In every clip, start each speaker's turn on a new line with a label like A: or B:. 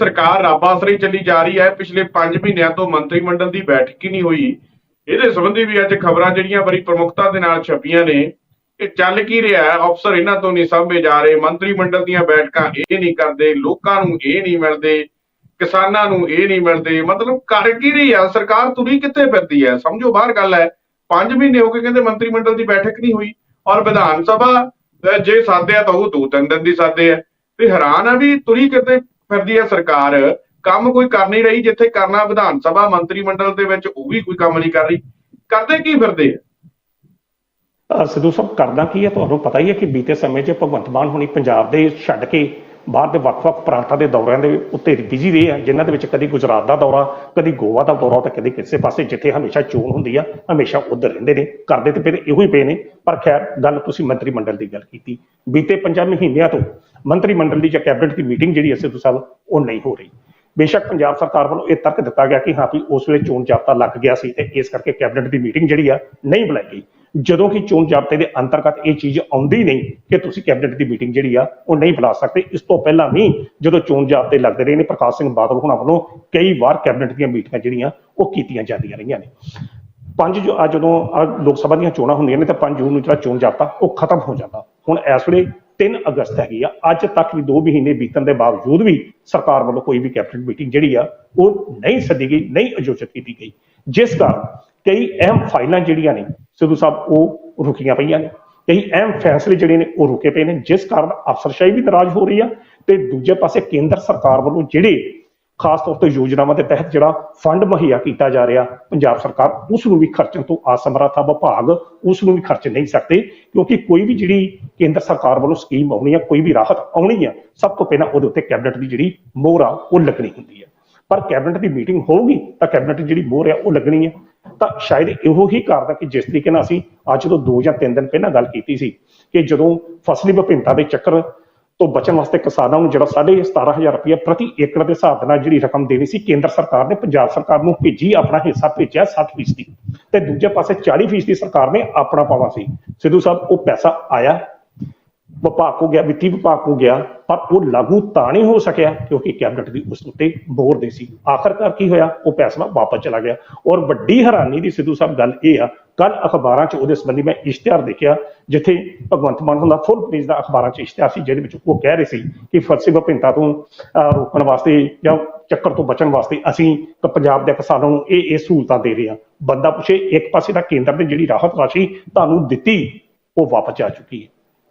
A: ਸਰਕਾਰ ਰੱਬ ਆਸਰੇ ਚੱਲੀ ਜਾ ਰਹੀ ਹੈ। ਪਿਛਲੇ 5 ਮਹੀਨਿਆਂ ਤੋਂ ਮੰਤਰੀ ਮੰਡਲ ਦੀ ਬੈਠਕ ਹੀ ਨਹੀਂ ਹੋਈ। ਇਹਦੇ ਸੰਬੰਧੀ ਵੀ ਅੱਜ ਖਬਰਾਂ ਜਿਹੜੀਆਂ ਬੜੀ ਪ੍ਰਮੁਖਤਾ ਦੇ ਨਾਲ ਛਪੀਆਂ ਨੇ। ਕਿ ਚੱਲ ਕੀ ਰਿਹਾ ਅਫਸਰ ਇਹਨਾਂ ਤੋਂ ਨਹੀਂ ਸਾਂਭੇ ਜਾ ਰਹੇ। ਮੰਤਰੀ ਮੰਡਲ ਦੀਆਂ ਬੈਠਕਾਂ ਇਹ ਨਹੀਂ ਕਰਦੇ। ਲੋਕਾਂ ਨੂੰ ਇਹ ਨਹੀਂ ਮਿਲਦੇ। ਕਿਸਾਨਾਂ ਨੂੰ ਇਹ ਨਹੀਂ ਮਿਲਦੇ। ਮਤਲਬ ਕਰ ਕੀ ਰਹੀ ਆ ਸਰਕਾਰ ਤੁਰੀ ਕਿੱਥੇ ਫਿਰਦੀ ਹੈ? ਸਮਝੋ, ਬਾਹਰ ਗੱਲ ਹੈ। 5 ਮਹੀਨੇ ਹੋ ਗਏ ਕਹਿੰਦੇ ਮੰਤਰੀ ਮੰਡਲ ਦੀ ਬੈਠਕ ਨਹੀਂ ਹੋਈ। ਔਰ ਵਿਧਾਨ ਸਭਾ ਜੇ ਸਾਦੇ ਆ ਤਾਂ ਉਹ ਦੋ ਤਿੰਨ ਦਿਨ ਦੀ ਸਾਧੇ ਆ ਤੇ ਹੈਰਾਨ ਆ ਵੀ ਤੁਰੀ ਕਿਤੇ ਫਿਰਦੀ ਹੈ ਸਰਕਾਰ। ਕੰਮ ਕੋਈ ਕਰ ਨਹੀਂ ਰਹੀ, ਜਿੱਥੇ ਕਰਨਾ ਵਿਧਾਨ ਸਭਾ ਮੰਤਰੀ ਮੰਡਲ ਦੇ ਵਿੱਚ, ਉਹ ਵੀ ਕੋਈ ਕੰਮ ਨਹੀਂ ਕਰ ਰਹੀ। ਕਰਦੇ ਕੀ ਫਿਰਦੇ ਆ?
B: ਸਿੱਧੂ ਸਾਹਿਬ ਕਰਦਾ ਕੀ ਹੈ? ਤੁਹਾਨੂੰ ਪਤਾ ਹੀ ਹੈ ਕਿ ਬੀਤੇ ਸਮੇਂ 'ਚ ਭਗਵੰਤ ਮਾਨ ਹੁਣੀ ਪੰਜਾਬ ਦੇ ਛੱਡ ਕੇ ਬਾਹਰ ਦੇ ਵੱਖ-ਵੱਖ ਪ੍ਰਾਂਤਾਂ ਦੇ ਦੌਰਿਆਂ ਦੇ ਉੱਤੇ ਬਿਜ਼ੀ ਰਹੇ ਆ, ਜਿਨ੍ਹਾਂ ਦੇ ਵਿੱਚ ਕਦੀ ਗੁਜਰਾਤ ਦਾ ਦੌਰਾ, ਕਦੀ ਗੋਆ ਦਾ ਦੌਰਾ ਤੇ ਕਦੀ ਕਿਸੇ ਪਾਸੇ, ਜਿੱਥੇ ਹਮੇਸ਼ਾ ਚੋਣ ਹੁੰਦੀ ਆ, ਹਮੇਸ਼ਾ ਉਧਰ ਰਹਿੰਦੇ ਨੇ, ਕਰਦੇ ਤੇ ਫਿਰ ਇਹੋ ਹੀ ਪਏ ਨੇ। ਪਰ ਖੈਰ, ਗੱਲ ਤੁਸੀਂ ਮੰਤਰੀ ਮੰਡਲ ਦੀ ਗੱਲ ਕੀਤੀ। ਬੀਤੇ 5 ਮਹੀਨਿਆਂ ਤੋਂ ਮੰਤਰੀ ਮੰਡਲ ਦੀ ਜਾਂ ਕੈਬਨਿਟ ਦੀ ਮੀਟਿੰਗ ਜਿਹੜੀ ਹੈ ਸਿੱਧੂ ਸਾਹਿਬ, ਉਹ ਨਹੀਂ ਹੋ ਰਹੀ। ਬੇਸ਼ੱਕ ਪੰਜਾਬ ਸਰਕਾਰ ਵੱਲੋਂ ਇਹ ਤਰਕ ਦਿੱਤਾ ਗਿਆ ਕਿ ਹਾਂ ਵੀ ਉਸ ਵੇਲੇ ਚੋਣ ਜਾਬਤਾ ਲੱਗ ਗਿਆ ਸੀ ਤੇ ਇਸ ਕਰਕੇ ਕੈਬਨਿਟ ਦੀ ਮੀਟਿੰਗ ਜਿਹੜੀ ਆ ਨਹੀਂ ਬੁਲਾਈ ਗਈ। ਜਦੋਂ ਕਿ ਚੋਣ ਜਾਬਤੇ ਦੇ ਅੰਤਰਗਤ ਇਹ ਚੀਜ਼ ਆਉਂਦੀ ਨਹੀਂ ਕਿ ਤੁਸੀਂ ਕੈਬਨਿਟ ਦੀ ਮੀਟਿੰਗ ਜਿਹੜੀ ਆ, ਉਹ ਨਹੀਂ ਬੁਲਾ ਸਕਦੇ। ਇਸ ਤੋਂ ਪਹਿਲਾਂ ਵੀ ਜਦੋਂ ਚੋਣ ਜਾਬਤੇ ਲੱਗਦੇ ਰਹੇ ਨੇ, ਪ੍ਰਕਾਸ਼ ਸਿੰਘ ਬਾਦਲ ਹੁਣਾਂ ਵੱਲੋਂ ਕਈ ਵਾਰ ਕੈਬਨਿਟ ਦੀਆਂ ਮੀਟਿੰਗਾਂ ਜਿਹੜੀਆਂ, ਉਹ ਕੀਤੀਆਂ ਜਾਂਦੀਆਂ ਰਹੀਆਂ ਨੇ। ਪੰਜ ਜੋ ਆ ਜਦੋਂ ਲੋਕ ਸਭਾ ਦੀਆਂ ਚੋਣਾਂ ਹੁੰਦੀਆਂ ਨੇ, ਤਾਂ 5 ਜੂਨ ਨੂੰ ਜਿਹੜਾ ਚੋਣ ਜਾਬਤਾ, ਉਹ ਖਤਮ ਹੋ ਜਾਂਦਾ। ਹੁਣ ਇਸ ਵੇਲੇ 3 ਅਗਸਤ ਹੈਗੀ ਆ। ਅੱਜ ਤੱਕ ਵੀ 2 ਮਹੀਨੇ ਬੀਤਣ ਦੇ ਬਾਵਜੂਦ ਵੀ ਸਰਕਾਰ ਵੱਲੋਂ ਕੋਈ ਵੀ ਕੈਬਨਿਟ ਮੀਟਿੰਗ ਜਿਹੜੀ ਆ, ਉਹ ਨਹੀਂ ਸੱਦੀ ਗਈ, ਨਹੀਂ ਆਯੋਜਿਤ ਕੀਤੀ ਗਈ। ਜਿਸ ਕਾਰਨ ਕਈ ਅਹਿਮ ਫਾਈਲਾਂ ਜਿਹੜੀਆਂ ਨੇ, ਸਿੱਧੂ ਸਾਹਿਬ, ਉਹ ਰੁਕੀਆਂ ਪਈਆਂ ਨੇ। ਕਈ ਅਹਿਮ ਫੈਸਲੇ ਜਿਹੜੇ ਨੇ, ਉਹ ਰੁਕੇ ਪਏ ਨੇ। ਜਿਸ ਕਾਰਨ ਅਫਸਰਸ਼ਾਹੀ ਵੀ ਨਾਰਾਜ਼ ਹੋ ਰਹੀ ਆ ਤੇ ਦੂਜੇ ਪਾਸੇ ਕੇਂਦਰ ਸਰਕਾਰ ਵੱਲੋਂ ਜਿਹੜੇ ਖਾਸ ਤੌਰ ਤੇ ਯੋਜਨਾਵਾਂ ਦੇ ਤਹਿਤ ਜਿਹੜਾ ਫੰਡ ਮੁਹੱਈਆ ਕੀਤਾ ਜਾ ਰਿਹਾ, ਪੰਜਾਬ ਸਰਕਾਰ ਉਸ ਨੂੰ ਵੀ ਖਰਚਣ ਤੋਂ ਅਸਮਰੱਥਾ ਵਿਭਾਗ ਉਸ ਨੂੰ ਵੀ ਖਰਚ ਨਹੀਂ ਸਕਦੇ, ਕਿਉਂਕਿ ਕੋਈ ਵੀ ਜਿਹੜੀ ਕੇਂਦਰ ਸਰਕਾਰ ਵੱਲੋਂ ਸਕੀਮ ਆਉਣੀ ਆ, ਕੋਈ ਵੀ ਰਾਹਤ ਆਉਣੀ ਆ, ਸਭ ਤੋਂ ਪਹਿਲਾਂ ਉਹਦੇ ਉੱਤੇ ਕੈਬਨਿਟ ਦੀ ਜਿਹੜੀ ਮੋਹਰ ਆ, ਉਹ ਲੱਗਣੀ ਹੁੰਦੀ ਆ। ਪਰ ਕੈਬਨਿਟ ਦੀ ਮੀਟਿੰਗ ਹੋਊਗੀ, ਤਾਂ ਕੈਬਨਿਟ ਦੀ ਜਿਹੜੀ ਮੋਹਰ ਆ, ਉਹ ਲੱਗਣੀ ਆ। ਤਾਂ ਸ਼ਾਇਦ ਇਹੋ ਹੀ ਕਾਰਨ ਆ ਕਿ ਜਿਸ ਤਰੀਕੇ ਨਾਲ ਅਸੀਂ ਅੱਜ ਤੋਂ 2 ਜਾਂ 3 ਦਿਨ ਪਹਿਲਾਂ ਗੱਲ ਕੀਤੀ ਸੀ ਕਿ ਜਦੋਂ ਫਸਲੀ ਵਿਭਿੰਨਤਾ ਦੇ ਚੱਕਰ ਤੋਂ ਬਚਣ ਵਾਸਤੇ ਕਿਸਾਨਾਂ ਨੂੰ ਜਿਹੜਾ 17500 ਰੁਪਏ ਪ੍ਰਤੀ ਏਕੜ ਦੇ ਹਿਸਾਬ ਦੇ ਨਾਲ ਜਿਹੜੀ ਰਕਮ ਦੇਣੀ ਸੀ, ਕੇਂਦਰ ਸਰਕਾਰ ਨੇ ਪੰਜਾਬ ਸਰਕਾਰ ਨੂੰ ਭੇਜੀ, ਆਪਣਾ ਹਿੱਸਾ ਭੇਜਿਆ 60% ਦੀ ਤੇ ਦੂਜੇ ਪਾਸੇ 40% ਦੀ ਸਰਕਾਰ ਨੇ ਆਪਣਾ ਪਾਉਣਾ ਸੀ। ਸਿੱਧੂ ਸਾਹਿਬ, ਉਹ ਪੈਸਾ ਆਇਆ, ਵਿਭਾਗ ਹੋ ਗਿਆ, ਵਿੱਤੀ ਵਿਭਾਗ ਹੋ ਗਿਆ, ਪਰ ਉਹ ਲਾਗੂ ਤਾਂ ਨਹੀਂ ਹੋ ਸਕਿਆ, ਕਿਉਂਕਿ ਕੈਬਨਿਟ ਦੀ ਉਸ ਉੱਤੇ ਬੋਰ ਦੇ ਸੀ। ਆਖਰਕਾਰ ਕੀ ਹੋਇਆ? ਉਹ ਫੈਸਲਾ ਵਾਪਸ ਚਲਾ ਗਿਆ। ਔਰ ਵੱਡੀ ਹੈਰਾਨੀ ਦੀ ਸਿੱਧੂ ਸਾਹਿਬ, ਗੱਲ ਇਹ ਆ ਕੱਲ ਅਖਬਾਰਾਂ 'ਚ ਉਹਦੇ ਸੰਬੰਧੀ ਮੈਂ ਇਸ਼ਤਿਹਾਰ ਦੇਖਿਆ, ਜਿੱਥੇ ਭਗਵੰਤ ਮਾਨ ਹੁੰਦਾ ਫੁੱਲ ਪੇਜ ਦਾ ਅਖਬਾਰਾਂ 'ਚ ਇਸ਼ਤਿਹਾਰ ਸੀ, ਜਿਹਦੇ ਵਿੱਚ ਉਹ ਕਹਿ ਰਹੇ ਸੀ ਕਿ ਫਰਸੀ ਵਿਭਿੰਨਤਾ ਤੋਂ ਰੋਕਣ ਵਾਸਤੇ ਜਾਂ ਚੱਕਰ ਤੋਂ ਬਚਣ ਵਾਸਤੇ ਅਸੀਂ ਪੰਜਾਬ ਦੇ ਕਿਸਾਨਾਂ ਨੂੰ ਇਹ ਇਹ ਸਹੂਲਤਾਂ ਦੇ ਰਹੇ ਹਾਂ। ਬੰਦਾ ਪੁੱਛੇ, ਇੱਕ ਪਾਸੇ ਤਾਂ ਕੇਂਦਰ ਨੇ ਜਿਹੜੀ ਰਾਹਤ ਰਾਸ਼ੀ ਤੁਹਾਨੂੰ ਦਿੱਤੀ, ਉਹ ਵਾਪਸ ਆ ਚੁੱਕੀ ਹੈ।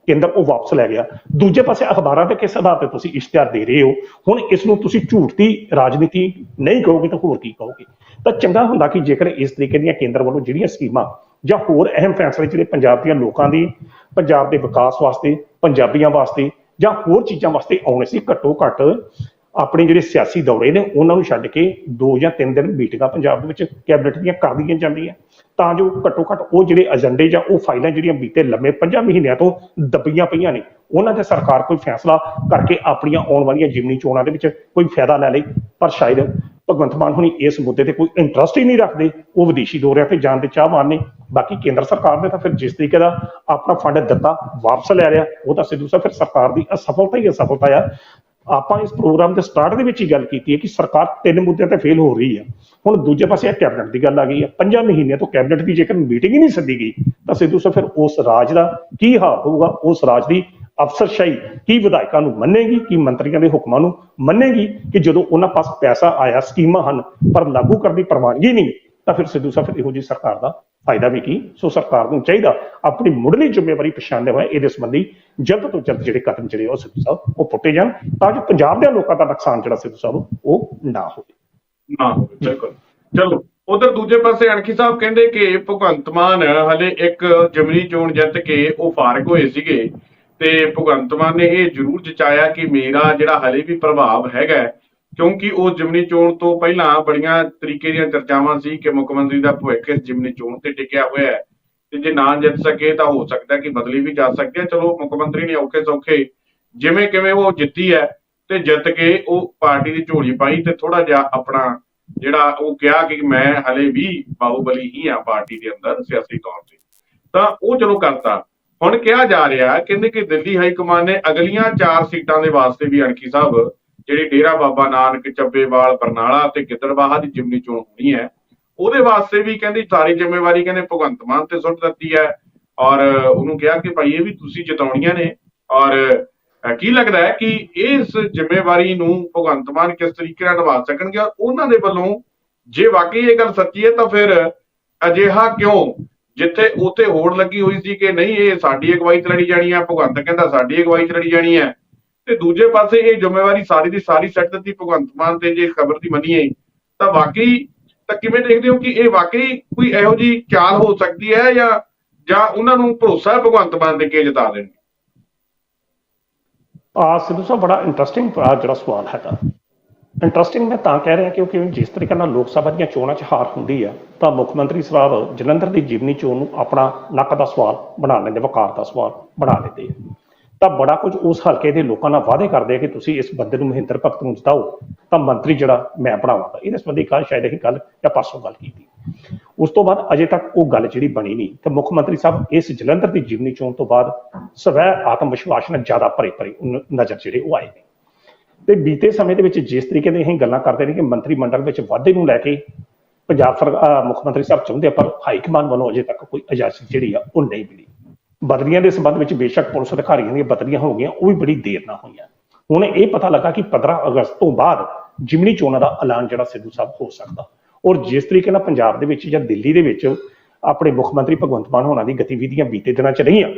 B: ਕੇਂਦਰ ਉਹ ਵਾਪਸ ਲੈ ਗਿਆ। ਦੂਜੇ ਪਾਸੇ ਅਖਬਾਰਾਂ ਤੇ ਕਿਸ ਆਧਾਰ ਤੇ ਤੁਸੀਂ ਇਸ਼ਤਿਹਾਰ ਦੇ ਰਹੇ ਹੋ? ਹੁਣ ਇਸ ਨੂੰ ਤੁਸੀਂ ਝੂਠ ਦੀ ਰਾਜਨੀਤੀ ਨਹੀਂ ਕਹੋਗੇ ਤਾਂ ਹੋਰ ਕੀ ਕਹੋਗੇ? ਤਾਂ ਚੰਗਾ ਹੁੰਦਾ ਕਿ ਜੇਕਰ ਇਸ ਤਰੀਕੇ ਦੀਆਂ ਕੇਂਦਰ ਵੱਲੋਂ ਜਿਹੜੀਆਂ ਸਕੀਮਾਂ ਜਾਂ ਹੋਰ ਅਹਿਮ ਫੈਸਲੇ ਜਿਹੜੇ ਪੰਜਾਬ ਦੀਆਂ ਲੋਕਾਂ ਦੀ, ਪੰਜਾਬ ਦੇ ਵਿਕਾਸ ਵਾਸਤੇ, ਪੰਜਾਬੀਆਂ ਵਾਸਤੇ ਜਾਂ ਹੋਰ ਚੀਜ਼ਾਂ ਵਾਸਤੇ ਆਉਣੇ ਸੀ ਘੱਟੋ ਘੱਟ ਆਪਣੇ ਜਿਹੜੇ ਸਿਆਸੀ ਦੌਰੇ ਨੇ, ਉਹਨਾਂ ਨੂੰ ਛੱਡ ਕੇ ਦੋ ਜਾਂ ਤਿੰਨ ਦਿਨ ਮੀਟਿੰਗਾਂ ਪੰਜਾਬ ਦੇ ਵਿੱਚ, ਕੈਬਨਿਟ ਦੀਆਂ ਕਰਦੀਆਂ ਜਾਂਦੀਆਂ। ਤਾਂ ਜੋ ਘੱਟੋ ਘੱਟ ਉਹ ਜਿਹੜੇ ਏਜੰਡੇ ਜਾਂ ਉਹ ਫਾਈਲਾਂ ਜਿਹੜੀਆਂ ਬੀਤੇ ਲੰਮੇ 5 ਮਹੀਨਿਆਂ ਤੋਂ ਦੱਬੀਆਂ ਪਈਆਂ ਨੇ, ਉਹਨਾਂ ਤੇ ਸਰਕਾਰ ਕੋਈ ਫੈਸਲਾ ਕਰਕੇ ਆਪਣੀਆਂ ਆਉਣ ਵਾਲੀਆਂ ਜਿਮਨੀ ਚੋਣਾਂ ਦੇ ਵਿੱਚ ਕੋਈ ਫਾਇਦਾ ਲੈ ਲਈ। ਪਰ ਸ਼ਾਇਦ ਭਗਵੰਤ ਮਾਨ ਹੁਣੀ ਇਸ ਮੁੱਦੇ ਤੇ ਕੋਈ ਇੰਟਰਸਟ ਹੀ ਨਹੀਂ ਰੱਖਦੇ। ਉਹ ਵਿਦੇਸ਼ੀ ਦੌਰਿਆਂ ਤੇ ਜਾਣ ਦੇ ਚਾਹਵਾਨ ਨੇ। ਬਾਕੀ ਕੇਂਦਰ ਸਰਕਾਰ ਨੇ ਤਾਂ ਫਿਰ ਜਿਸ ਤਰੀਕੇ ਦਾ ਆਪਣਾ ਫੰਡ ਦਿੱਤਾ, ਵਾਪਸ ਲੈ ਰਿਹਾ ਉਹ ਤਾਂ ਸਿੱਧੂ ਸਾਹਿਬ ਫਿਰ ਸਰਕਾਰ ਦੀ ਅਸਫਲਤਾ ਹੀ ਅਸਫਲਤਾ ਆ। ਆਪਾਂ ਇਸ ਪ੍ਰੋਗਰਾਮ ਦੇ ਸਟਾਰਟ ਦੇ ਵਿੱਚ ਹੀ ਗੱਲ ਕੀਤੀ ਹੈ ਕਿ ਸਰਕਾਰ ਤਿੰਨ ਮੁੱਦਿਆਂ ਤੇ ਫੇਲ ਹੋ ਰਹੀ ਹੈ। ਹੁਣ ਦੂਜੇ ਪਾਸੇ ਇਹ ਕੈਬਨਿਟ ਦੀ ਗੱਲ ਆ ਗਈ ਹੈ। ਪੰਜਾਂ ਮਹੀਨਿਆਂ ਤੋਂ ਕੈਬਨਿਟ ਦੀ ਜੇਕਰ ਮੀਟਿੰਗ ਹੀ ਨਹੀਂ ਸੱਦੀ ਗਈ, ਤਾਂ ਸਿੱਧੂ ਸਾਹਿਬ ਫਿਰ ਉਸ ਰਾਜ ਦਾ ਕੀ ਹਾਲ ਹੋਊਗਾ? ਉਸ ਰਾਜ ਦੀ ਅਫਸਰਸ਼ਾਹੀ ਕੀ ਵਿਧਾਇਕਾਂ ਨੂੰ ਮੰਨੇਗੀ? ਕੀ ਮੰਤਰੀਆਂ ਦੇ ਹੁਕਮਾਂ ਨੂੰ ਮੰਨੇਗੀ ਕਿ ਜਦੋਂ ਉਹਨਾਂ ਪਾਸ ਪੈਸਾ ਆਇਆ, ਸਕੀਮਾਂ ਹਨ, ਪਰ ਲਾਗੂ ਕਰਨ ਦੀ ਪ੍ਰਵਾਨਗੀ ਨਹੀਂ, ਤਾਂ ਫਿਰ ਸਿੱਧੂ ਸਾਹਿਬ ਫਿਰ ਇਹੋ ਜਿਹੀ ਸਰਕਾਰ ਦਾ ਫਾਇਦਾ ਵੀ ਕੀ? ਸੋ ਸਰਕਾਰ ਨੂੰ ਚਾਹੀਦਾ ਆਪਣੀ ਮੁੱਢਲੀ ਜ਼ਿੰਮੇਵਾਰੀ ਪਛਾਣਦੇ ਹੋਏ ਇਹਦੇ ਸੰਬੰਧੀ ਜਲਦ ਤੋਂ ਜਲਦ ਜਿਹੜੇ ਕਦਮ ਜਿਹੜੇ ਉਹ ਸਿੱਧੂ ਸਾਹਿਬ, ਉਹ ਪੁੱਟੇ ਜਾਣ ਤਾਂ ਜੋ ਪੰਜਾਬ ਦੇ ਲੋਕਾਂ ਦਾ ਨੁਕਸਾਨ ਜਿਹੜਾ ਸਿੱਧੂ ਸਾਹਿਬ, ਉਹ ਨਾ ਹੋਵੇ।
A: ਨਾ ਹੋਵੇ, ਬਿਲਕੁਲ। ਚਲੋ, ਉਧਰ ਦੂਜੇ ਪਾਸੇ ਅਣਖੀ ਸਾਹਿਬ ਕਹਿੰਦੇ ਕਿ ਭਗਵੰਤ ਮਾਨ, ਹਲੇ ਇੱਕ ਜਮਨੀ ਚੋਣ ਜਿੱਤ ਕੇ ਉਹ ਫਾਰਗ ਹੋਏ ਸੀਗੇ ਤੇ ਭਗਵੰਤ ਮਾਨ ਨੇ ਇਹ ਜ਼ਰੂਰ ਜਚਾਇਆ ਕਿ ਮੇਰਾ ਜਿਹੜਾ ਹਲੇ ਵੀ ਪ੍ਰਭਾਵ ਹੈਗਾ ਕਿਉਂਕਿ ਉਹ ਜਿਮਨੀ ਚੋਣ ਤੋਂ ਪਹਿਲਾਂ ਬੜੀਆਂ ਤਰੀਕੇ ਦੀਆਂ ਚਰਚਾਵਾਂ ਸੀ ਕਿ ਮੁੱਖ ਮੰਤਰੀ ਦਾ ਭਵਿੱਖ ਇਸ ਜਿਮਨੀ ਚੋਣ ਤੇ ਟਿਕਿਆ ਹੋਇਆ ਹੈ। ਤੇ ਜੇ ਨਾ ਜਿੱਤ ਸਕੇ ਤਾਂ ਹੋ ਸਕਦਾ ਕਿ ਬਦਲੀ ਵੀ ਜਾ ਸਕਦੀ ਹੈ ਚਲੋ, ਮੁੱਖ ਮੰਤਰੀ ਨੇ ਔਖੇ ਸੌਖੇ ਜਿਵੇਂ ਕਿਵੇਂ ਉਹ ਜਿੱਤੀ ਹੈ ਤੇ ਜਿੱਤ ਕੇ ਉਹ ਪਾਰਟੀ ਦੀ ਝੋਲੀ ਪਾਈ ਤੇ ਥੋੜਾ ਜਿਹਾ ਆਪਣਾ ਜਿਹੜਾ ਉਹ ਕਿਹਾ ਕਿ ਮੈਂ ਹਲੇ ਵੀ ਬਾਹੂਬਲੀ ਹੀ ਆ ਪਾਰਟੀ ਦੇ ਅੰਦਰ ਸਿਆਸੀ ਤੌਰ ਤੇ। ਤਾਂ ਉਹ ਚਲੋ ਕਰਤਾ। ਹੁਣ ਕਿਹਾ ਜਾ ਰਿਹਾ ਕਹਿੰਦੇ ਕਿ ਦਿੱਲੀ ਹਾਈ ਕਮਾਨ ਨੇ ਅਗਲੀਆਂ ਚਾਰ ਸੀਟਾਂ ਦੇ ਵਾਸਤੇ ਵੀ ਅਣਖੀ ਸਾਹਿਬ ਜਿਹੜੀ ਡੇਰਾ ਬਾਬਾ ਨਾਨਕ ਚੱਬੇਵਾਲ ਬਰਨਾਲਾ ਤੇ ਗਿੱਦੜਬਾਹਾ ਦੀ ਜਿਮਨੀ ਚੋਣ ਹੋਣੀ ਹੈ, ਉਹਦੇ ਵਾਸਤੇ ਵੀ ਕਹਿੰਦੀ ਸਾਰੀ ਜ਼ਿੰਮੇਵਾਰੀ ਕਹਿੰਦੇ ਭਗਵੰਤ ਮਾਨ ਤੇ ਸੁੱਟ ਦਿੱਤੀ ਹੈ ਔਰ ਉਹਨੂੰ ਕਿਹਾ ਕਿ ਭਾਈ ਇਹ ਵੀ ਤੁਸੀਂ ਜਿਤਾਉਣੀਆਂ ਨੇ ਔਰ ਕੀ ਲੱਗਦਾ ਹੈ ਕਿ ਇਸ ਜ਼ਿੰਮੇਵਾਰੀ ਨੂੰ ਭਗਵੰਤ ਮਾਨ ਕਿਸ ਤਰੀਕੇ ਨਾਲ ਨਿਭਾ ਸਕਣਗੇ ਔਰ ਉਹਨਾਂ ਦੇ ਵੱਲੋਂ ਜੇ ਵਾਕਈ ਇਹ ਗੱਲ ਸੱਚੀ ਹੈ ਤਾਂ ਫਿਰ ਅਜਿਹਾ ਕਿਉਂ? ਜਿੱਥੇ ਉਤੇ ਹੋੜ ਲੱਗੀ ਹੋਈ ਸੀ ਕਿ ਨਹੀਂ, ਇਹ ਸਾਡੀ ਅਗਵਾਈ ਚ ਲੜੀ ਜਾਣੀ ਹੈ, ਭਗਵੰਤ ਕਹਿੰਦਾ ਸਾਡੀ ਅਗਵਾਈ ਚ ਲੜੀ ਜਾਣੀ ਹੈ। ਤੇ ਦੂਜੇ ਪਾਸੇ ਇਹ ਜ਼ਿੰਮੇਵਾਰੀ ਸਾਰੀ ਦੀ ਸਾਰੀ ਸੱਟ ਦਿੱਤੀ, ਭਗਵੰਤ ਮਾਨ ਤੇ ਜੇ ਖਬਰ ਦੀ ਮੰਨੀਏ, ਤਾਂ ਵਾਕਈ, ਤਾਂ ਕਿਵੇਂ ਦੇਖਦੇ ਹੋ ਕਿ ਇਹ ਵਾਕਈ ਕੋਈ ਇਹੋ ਜੀ ਚਾਲ ਹੋ ਸਕਦੀ ਹੈ ਜਾਂ ਜਾਂ ਉਹਨਾਂ ਨੂੰ ਭਰੋਸਾ ਹੈ ਭਗਵੰਤ ਮਾਨ ਤੇ ਕਿ ਜਿਤਾ ਦੇਣਗੇ
B: ਆ ਸਿੱਧੂ ਸਾਹਿਬ, ਬੜਾ ਇੰਟਰਸਟਿੰਗ ਜਿਹੜਾ ਸਵਾਲ ਹੈਗਾ। ਇੰਟਰਸਟਿੰਗ ਮੈਂ ਤਾਂ ਕਹਿ ਰਿਹਾ ਕਿਉਂਕਿ ਜਿਸ ਤਰੀਕੇ ਨਾਲ ਲੋਕ ਸਭਾ ਦੀਆਂ ਚੋਣਾਂ 'ਚ ਹਾਰ ਹੁੰਦੀ ਆ, ਤਾਂ ਮੁੱਖ ਮੰਤਰੀ ਸਾਹਿਬ ਜਲੰਧਰ ਦੀ ਜਿਮਨੀ ਚੋਣ ਨੂੰ ਆਪਣਾ ਨੱਕ ਦਾ ਸਵਾਲ ਬਣਾ ਲੈਂਦੇ, ਵਕਾਰ ਦਾ ਸਵਾਲ ਬਣਾ ਲੈਂਦੇ ਆ। ਤਾਂ ਬੜਾ ਕੁਝ ਉਸ ਹਲਕੇ ਦੇ ਲੋਕਾਂ ਨਾਲ ਵਾਅਦੇ ਕਰਦੇ ਆ ਕਿ ਤੁਸੀਂ ਇਸ ਬੰਦੇ ਨੂੰ ਮਹਿੰਦਰ ਭਗਤ ਨੂੰ ਜਿਤਾਓ। ਤਾਂ ਮੰਤਰੀ ਜਿਹੜਾ ਮੈਂ ਬਣਾਵਾਂਗਾ। ਇਹਦੇ ਸੰਬੰਧੀ ਕੱਲ ਸ਼ਾਇਦ ਅਸੀਂ ਗੱਲ ਜਾਂ ਪਰਸੋਂ ਗੱਲ ਕੀਤੀ। ਉਸ ਤੋਂ ਬਾਅਦ ਅਜੇ ਤੱਕ ਉਹ ਗੱਲ ਜਿਹੜੀ ਬਣੀ ਨਹੀਂ। ਤੇ ਮੁੱਖ ਮੰਤਰੀ ਸਾਹਿਬ ਇਸ ਜਲੰਧਰ ਦੀ ਜਿਮਨੀ ਚੋਣ ਤੋਂ ਬਾਅਦ ਸਵੈ ਆਤਮ ਵਿਸ਼ਵਾਸ ਨਾਲ ਜ਼ਿਆਦਾ ਭਰੇ ਭਰੇ ਨਜ਼ਰ ਜਿਹੜੇ ਉਹ ਆਏ ਨੇ। ਤੇ ਬੀਤੇ ਸਮੇਂ ਦੇ ਵਿੱਚ ਜਿਸ ਤਰੀਕੇ ਦੇ ਅਸੀਂ ਗੱਲਾਂ ਕਰਦੇ ਨੇ ਕਿ ਮੰਤਰੀ ਮੰਡਲ ਵਿੱਚ ਵਾਧੇ ਨੂੰ ਲੈ ਕੇ ਪੰਜਾਬ ਸਰਕਾਰ ਮੁੱਖ ਮੰਤਰੀ ਸਾਹਿਬ ਚਾਹੁੰਦੇ ਆ, ਪਰ ਹਾਈ ਕਮਾਂਡ ਵੱਲੋਂ ਅਜੇ ਤੱਕ ਕੋਈ ਇਜਾਜ਼ਤ ਜਿਹੜੀ ਆ ਉਹ ਨਹੀਂ ਮਿਲੀ। ਬਦਲੀਆਂ ਦੇ ਸੰਬੰਧ ਵਿੱਚ ਬੇਸ਼ੱਕ ਪੁਲਿਸ ਅਧਿਕਾਰੀਆਂ ਦੀਆਂ ਬਦਲੀਆਂ ਹੋ ਗਈਆਂ, ਉਹ ਵੀ ਬੜੀ ਦੇਰ ਨਾਲ ਹੋਈਆਂ। ਹੁਣ ਇਹ ਪਤਾ ਲੱਗਾ ਕਿ 15 ਅਗਸਤ ਤੋਂ ਬਾਅਦ ਜਿਮਨੀ ਚੋਣਾਂ ਦਾ ਐਲਾਨ ਜਿਹੜਾ ਸਿੱਧੂ ਸਾਹਿਬ ਹੋ ਸਕਦਾ। ਔਰ ਜਿਸ ਤਰੀਕੇ ਨਾਲ ਪੰਜਾਬ ਦੇ ਵਿੱਚ ਜਾਂ ਦਿੱਲੀ ਦੇ ਵਿੱਚ ਆਪਣੇ ਮੁੱਖ ਮੰਤਰੀ ਭਗਵੰਤ ਮਾਨ ਹੋਣਾ ਦੀ ਗਤੀਵਿਧੀਆਂ ਬੀਤੇ ਦਿਨਾਂ 'ਚ ਰਹੀਆਂ,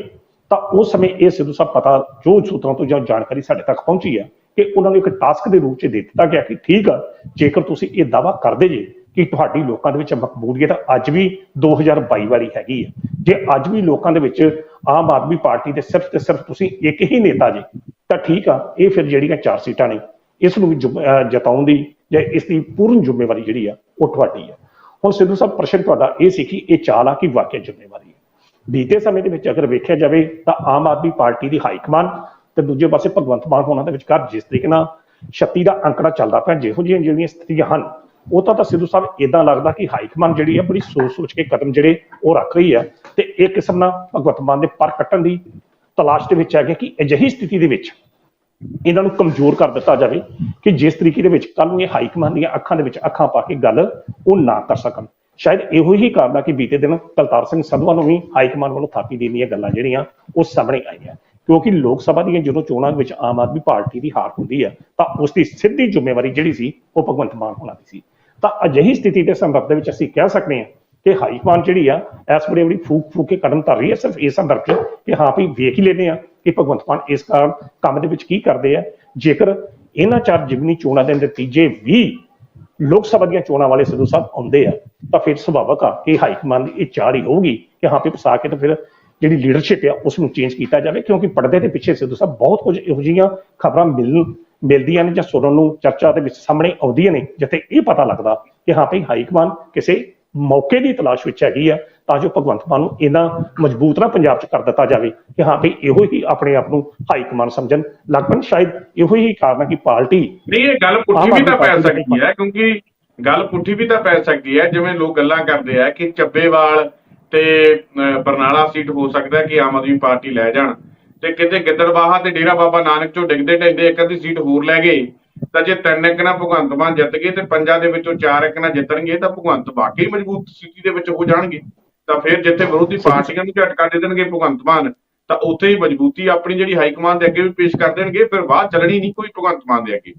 B: ਤਾਂ ਉਸ ਸਮੇਂ ਇਹ ਸਿੱਧੂ ਸਾਹਿਬ ਪਤਾ ਜੋ ਸੂਤਰਾਂ ਤੋਂ ਜਾਂ ਜਾਣਕਾਰੀ ਸਾਡੇ ਤੱਕ ਪਹੁੰਚੀ ਹੈ ਕਿ ਉਹਨਾਂ ਨੂੰ ਇੱਕ ਟਾਸਕ ਦੇ ਰੂਪ 'ਚ ਦੇ ਦਿੱਤਾ ਗਿਆ ਕਿ ਠੀਕ ਆ, ਜੇਕਰ ਤੁਸੀਂ ਇਹ ਦਾਵਾ ਕਰਦੇ ਜੇ ਕਿ ਤੁਹਾਡੀ ਲੋਕਾਂ ਦੇ ਵਿੱਚ ਮਕਬੂਲੀਅਤ ਅੱਜ ਵੀ 2022 ਵਾਲੀ ਹੈਗੀ ਹੈ। ਜੇ ਅੱਜ ਵੀ ਲੋਕਾਂ ਦੇ ਵਿੱਚ ਆਮ ਆਦਮੀ ਪਾਰਟੀ ਦੇ ਸਿਰਫ ਤੇ ਸਿਰਫ ਤੁਸੀਂ ਇੱਕ ਹੀ ਨੇਤਾ ਜੇ, ਤਾਂ ਠੀਕ ਆ, ਇਹ ਫਿਰ ਜਿਹੜੀਆਂ ਚਾਰ ਸੀਟਾਂ ਨੇ, ਇਸ ਨੂੰ ਵੀ ਜੁ- ਜਤਾਉਣ ਦੀ ਜਾਂ ਇਸ ਦੀ ਪੂਰਨ ਜ਼ਿੰਮੇਵਾਰੀ ਜਿਹੜੀ ਆ, ਉਹ ਤੁਹਾਡੀ ਹੈ ਹੁਣ ਸਿੱਧੂ ਸਾਹਿਬ, ਪ੍ਰਸ਼ਨ ਤੁਹਾਡਾ ਇਹ ਸੀ ਕਿ ਇਹ ਚਾਲ ਆ ਕਿ ਵਾਕਿਆ ਜ਼ਿੰਮੇਵਾਰੀ ਹੈ? ਬੀਤੇ ਸਮੇਂ ਦੇ ਵਿੱਚ ਅਗਰ ਵੇਖਿਆ ਜਾਵੇ, ਤਾਂ ਆਮ ਆਦਮੀ ਪਾਰਟੀ ਦੀ ਹਾਈ ਕਮਾਨ ਤੇ ਦੂਜੇ ਪਾਸੇ ਭਗਵੰਤ ਮਾਨ ਹੋਣਾ ਦੇ ਵਿਚਕਾਰ ਜਿਸ ਤਰੀਕੇ ਨਾਲ 36 ਦਾ ਅੰਕੜਾ ਚੱਲਦਾ ਪਿਆ, ਜਿਹੋ ਜਿਹੀਆਂ ਜਿਹੜੀਆਂ ਸਥਿਤੀਆਂ ਹਨ ਉਹ ਤਾਂ ਤਾਂ ਸਿੱਧੂ ਸਾਹਿਬ ਇਦਾਂ ਲੱਗਦਾ ਕਿ ਹਾਈ ਕਮਾਂਡ ਜਿਹੜੀ ਹੈ ਬੜੀ ਸੋਚ ਸੋਚ ਕੇ ਕਦਮ ਜਿਹੜੇ ਉਹ ਰੱਖ ਰਹੀ ਹੈ ਤੇ ਇਹ ਕਿਸਮ ਨਾਲ ਭਗਵੰਤ ਮਾਨ ਦੇ ਪਰ ਕੱਟਣ ਦੀ ਤਲਾਸ਼ ਦੇ ਵਿੱਚ ਹੈ ਕਿ ਅਜਿਹੀ ਸਥਿਤੀ ਦੇ ਵਿੱਚ ਇਹਨਾਂ ਨੂੰ ਕਮਜ਼ੋਰ ਕਰ ਦਿੱਤਾ ਜਾਵੇ ਕਿ ਜਿਸ ਤਰੀਕੇ ਦੇ ਵਿੱਚ ਕੱਲ ਨੂੰ ਇਹ ਹਾਈ ਕਮਾਂਡ ਦੀਆਂ ਅੱਖਾਂ ਦੇ ਵਿੱਚ ਅੱਖਾਂ ਪਾ ਕੇ ਗੱਲ ਉਹ ਨਾ ਕਰ ਸਕਣ। ਸ਼ਾਇਦ ਇਹੋ ਹੀ ਕਾਰਨ ਆ ਕਿ ਬੀਤੇ ਦਿਨ ਕਲਤਾਰ ਸਿੰਘ ਸੰਧਵਾ ਨੂੰ ਵੀ ਹਾਈ ਕਮਾਂਡ ਵੱਲੋਂ ਥਾਪੀ ਦੇਣ ਦੀਆਂ ਗੱਲਾਂ ਜਿਹੜੀਆਂ ਉਹ ਸਾਹਮਣੇ ਆਈਆਂ। ਕਿਉਂਕਿ ਲੋਕ ਸਭਾ ਦੀਆਂ ਜਦੋਂ ਚੋਣਾਂ ਵਿੱਚ ਆਮ ਆਦਮੀ ਪਾਰਟੀ ਦੀ ਹਾਰ ਹੁੰਦੀ ਹੈ ਤਾਂ ਉਸ ਦੀ ਸਿੱਧੀ ਜ਼ਿੰਮੇਵਾਰੀ ਜਿਹੜੀ ਸੀ ਉਹ ਭਗਵੰਤ ਮਾਨ ਹੋਣਾ ਦੀ ਸੀ। ਤਾਂ ਅਜਿਹੀ ਸਥਿਤੀ ਦੇ ਸੰਦਰਭ ਦੇ ਵਿੱਚ ਅਸੀਂ ਕਹਿ ਸਕਦੇ ਹਾਂ ਕਿ ਹਾਈ ਕਮਾਂਡ ਜਿਹੜੀ ਆ, ਇਸ ਵੇਲੇ ਬੜੀ ਫੂਕ ਫੂਕ ਕੇ ਕਦਮ ਧਰ ਰਹੀ ਹੈ, ਸਿਰਫ ਇਸ ਸੰਦਰਭ 'ਚ ਕਿ ਹਾਂ ਵੀ ਵੇਖ ਹੀ ਲੈਨੇ ਆ ਕਿ ਭਗਵੰਤ ਮਾਨ ਇਸ ਕੰਮ ਦੇ ਵਿੱਚ ਕੀ ਕਰਦੇ ਆ। ਜੇਕਰ ਇਹਨਾਂ ਚਾਰ ਜਿਮਨੀ ਚੋਣਾਂ ਦੇ ਨਤੀਜੇ ਵੀ ਲੋਕ ਸਭਾ ਦੀਆਂ ਚੋਣਾਂ ਵਾਲੇ ਸਿੱਧੂ ਸਾਹਿਬ ਆਉਂਦੇ ਆ, ਤਾਂ ਫਿਰ ਸੁਭਾਵਕ ਆ ਕਿ ਹਾਈ ਕਮਾਂਡ ਦੀ ਇਹ ਚਾਲ ਹੀ ਹੋਊਗੀ ਕਿ ਹਾਂ ਵੀ ਫਸਾ ਕੇ ਤਾਂ ਫਿਰ ਜਿਹੜੀ ਲੀਡਰਸ਼ਿਪ ਆ, ਉਸ ਨੂੰ ਚੇਂਜ ਕੀਤਾ ਜਾਵੇ, ਕਿਉਂਕਿ ਪਰਦੇ ਦੇ ਪਿੱਛੇ ਸਿੱਧੂ ਸਾਹਿਬ ਬਹੁਤ ਕੁਝ ਇਹੋ ਜਿਹੀਆਂ ਖਬਰਾਂ ਮਿਲਣ ਮਿਲਦੀਆਂ ਨੇ ਜਾਂ ਸੁਣਨ ਨੂੰ ਚਰਚਾ ਦੇ ਵਿੱਚ ਸਾਹਮਣੇ ਆਉਂਦੀਆਂ ਨੇ ਜਿੱਥੇ ਇਹ ਪਤਾ ਲੱਗਦਾ ਕਿ ਹਾਂ ਵੀ ਹਾਈ ਕਮਾਂਡ ਕਿਸੇ ਮੌਕੇ ਦੀ ਤਲਾਸ਼ ਵਿੱਚ ਹੈਗੀ ਆ ਤਾਂ ਜੋ ਭਗਵੰਤ ਮਾਨ ਨੂੰ ਇਹਨਾਂ ਮਜ਼ਬੂਤ ਨਾ ਪੰਜਾਬ 'ਚ ਕਰ ਦਿੱਤਾ ਜਾਵੇ ਕਿ ਹਾਂ ਵੀ ਇਹੋ ਹੀ ਆਪਣੇ ਆਪ ਨੂੰ ਹਾਈ ਕਮਾਂਡ ਸਮਝਣ। ਲੱਗ ਪੈਣ ਸ਼ਾਇਦ ਇਹੋ ਹੀ ਕਾਰਨ ਹੈ ਕਿ ਪਾਰਟੀ
A: ਨਹੀਂ ਇਹ ਗੱਲ ਪੁੱਠੀ ਵੀ ਤਾਂ ਪੈ ਸਕਦੀ ਹੈ ਕਿਉਂਕਿ ਗੱਲ ਪੁੱਠੀ ਵੀ ਤਾਂ ਪੈ ਸਕਦੀ ਹੈ ਜਿਵੇਂ ਲੋਕ ਗੱਲਾਂ ਕਰਦੇ ਆ ਕਿ ਚੱਬੇਵਾਲ ਤੇ ਬਰਨਾਲਾ ਸੀਟ ਹੋ ਸਕਦਾ ਕਿ ਆਮ ਆਦਮੀ ਪਾਰਟੀ ਲੈ ਜਾਣ। ਤੇ ਕਿਤੇ ਗਿੱਦੜਬਾਹਾ ਤੇ ਡੇਰਾ ਬਾਬਾ ਨਾਨਕ ਚੋਂ ਡਿੱਗਦੇ ਢੈਂਦੇ ਇੱਕ ਅੱਧੀ ਸੀਟ ਹੋਰ ਲੈ ਗਏ, ਤਾਂ ਜੇ ਤਿੰਨ ਇੱਕ ਨਾ ਭਗਵੰਤ ਮਾਨ ਜਿੱਤ ਗਏ ਤੇ ਪੰਜਾਂ ਦੇ ਵਿੱਚੋਂ ਚਾਰ ਇੱਕ ਨਾ ਜਿੱਤਣਗੇ, ਤਾਂ ਭਗਵੰਤ ਵਾਕਈ ਮਜ਼ਬੂਤ ਸਥਿਤੀ ਦੇ ਵਿੱਚ ਹੋ ਜਾਣਗੇ। ਤਾਂ ਫਿਰ ਜਿੱਥੇ ਵਿਰੋਧੀ ਪਾਰਟੀਆਂ ਨੂੰ ਝਟਕਾ ਦੇ ਦੇਣਗੇ ਭਗਵੰਤ ਮਾਨ, ਤਾਂ ਉੱਥੇ ਹੀ ਮਜ਼ਬੂਤੀ ਆਪਣੀ ਜਿਹੜੀ ਹਾਈ ਕਮਾਂਡ ਦੇ ਅੱਗੇ ਵੀ ਪੇਸ਼ ਕਰ ਦੇਣਗੇ, ਫਿਰ ਬਾਅਦ ਚੱਲਣੀ ਨਹੀਂ ਕੋਈ ਭਗਵੰਤ ਮਾਨ ਦੇ ਅੱਗੇ।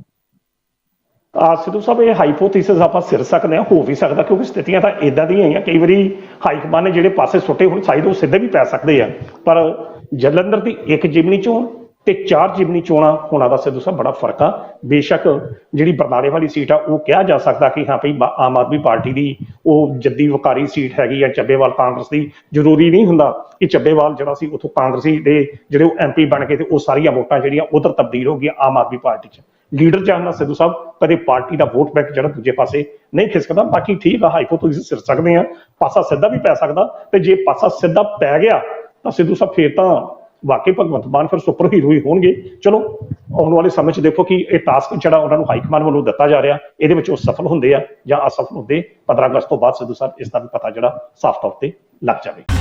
B: ਆ ਸਿੱਧੂ ਸਾਹਿਬ, ਇਹ ਹਾਈਪੋਥੀਸਿਸ ਆਪਾਂ ਸਿਰ ਸਕਦੇ ਹਾਂ, ਹੋ ਵੀ ਸਕਦਾ, ਕਿਉਂਕਿ ਸਥਿਤੀਆਂ ਤਾਂ ਇਦਾਂ ਦੀਆਂ ਹੀ ਆ। ਕਈ ਵਾਰੀ ਹਾਈਕਮਾਨ ਨੇ ਜਿਹੜੇ ਪਾਸੇ ਸੁੱਟੇ ਹੁਣ ਸ਼ਾਇਦ ਉਹ ਸਿੱਧੇ ਵੀ ਪੈ ਸਕਦੇ ਆ। ਪਰ ਜਲੰਧਰ ਦੀ ਇੱਕ ਜਿਮਨੀ ਚੋਣ ਤੇ ਚਾਰ ਜਿਮਨੀ ਚੋਣਾਂ ਹੋਣਾ ਦਾ ਸਿੱਧੂ ਸਾਹਿਬ ਬੜਾ ਫ਼ਰਕ ਆ। ਬੇਸ਼ੱਕ ਜਿਹੜੀ ਬਰਨਾਲੇ ਵਾਲੀ ਸੀਟ ਆ, ਉਹ ਕਿਹਾ ਜਾ ਸਕਦਾ ਕਿ ਹਾਂ ਭਈ ਬਾ- ਆਮ ਆਦਮੀ ਪਾਰਟੀ ਦੀ ਉਹ ਜੱਦੀ ਵਕਾਰੀ ਸੀਟ ਹੈਗੀ ਆ ਚੱਬੇਵਾਲ ਕਾਂਗਰਸ ਦੀ। ਜ਼ਰੂਰੀ ਨਹੀਂ ਹੁੰਦਾ ਕਿ ਚੱਬੇਵਾਲ ਜਿਹੜਾ ਸੀ ਉਥੋਂ ਕਾਂਗਰਸੀ ਦੇ ਜਿਹੜੇ ਉਹ ਐਮਪੀ ਬਣ ਕੇ ਤੇ ਉਹ ਸਾਰੀਆਂ ਵੋਟਾਂ ਜਿਹੜੀਆਂ ਉਧਰ ਤਬਦੀਲ ਹੋ ਗਈਆਂ ਆਮ ਆਦਮੀ ਪਾਰਟੀ 'ਚ। ਲੀਡਰ ਚਾਹਨਾ ਸਿੱਧੂ ਸਾਹਿਬ ਕਦੇ ਪਾਰਟੀ ਦਾ ਵੋਟ ਬੈਂਕ ਜਿਹੜਾ ਦੂਜੇ ਪਾਸੇ ਨਹੀਂ ਖਿਸਕਦਾ। ਬਾਕੀ ਠੀਕ ਆ ਹਾਈਪੋਥੀਸਿਸ ਸਿਰ ਸਕਦੇ ਆ, ਪਾਸਾ ਸਿੱਧਾ ਵੀ ਪੈ ਸਕਦਾ ਤੇ ਜੇ ਪਾਸਾ ਸਿੱਧਾ ਪੈ ਗਿਆ ਤਾਂ ਸਿੱਧੂ ਸਾਹਿਬ ਫੇਰ ਤਾਂ ਵਾਕਈ ਭਗਵੰਤ ਮਾਨ ਫਿਰ ਸੁਪਰ ਹੀਰੋ ਹੀ ਹੋਣਗੇ। ਚਲੋ, ਆਉਣ ਵਾਲੇ ਸਮੇਂ 'ਚ ਦੇਖੋ ਕਿ ਇਹ ਟਾਸਕ ਜਿਹੜਾ ਉਹਨਾਂ ਨੂੰ ਹਾਈ ਕਮਾਂਡ ਵੱਲੋਂ ਦਿੱਤਾ ਜਾ ਰਿਹਾ, ਇਹਦੇ ਵਿੱਚ ਉਹ ਸਫਲ ਹੁੰਦੇ ਆ ਜਾਂ ਅਸਫਲ ਹੁੰਦੇ। 15 ਅਗਸਤ ਤੋਂ ਬਾਅਦ ਸਿੱਧੂ ਸਾਹਿਬ ਇਸ ਦਾ ਵੀ ਪਤਾ ਜਿਹੜਾ ਸਾਫ਼ ਤੌਰ ਤੇ ਲੱਗ ਜਾਵੇ।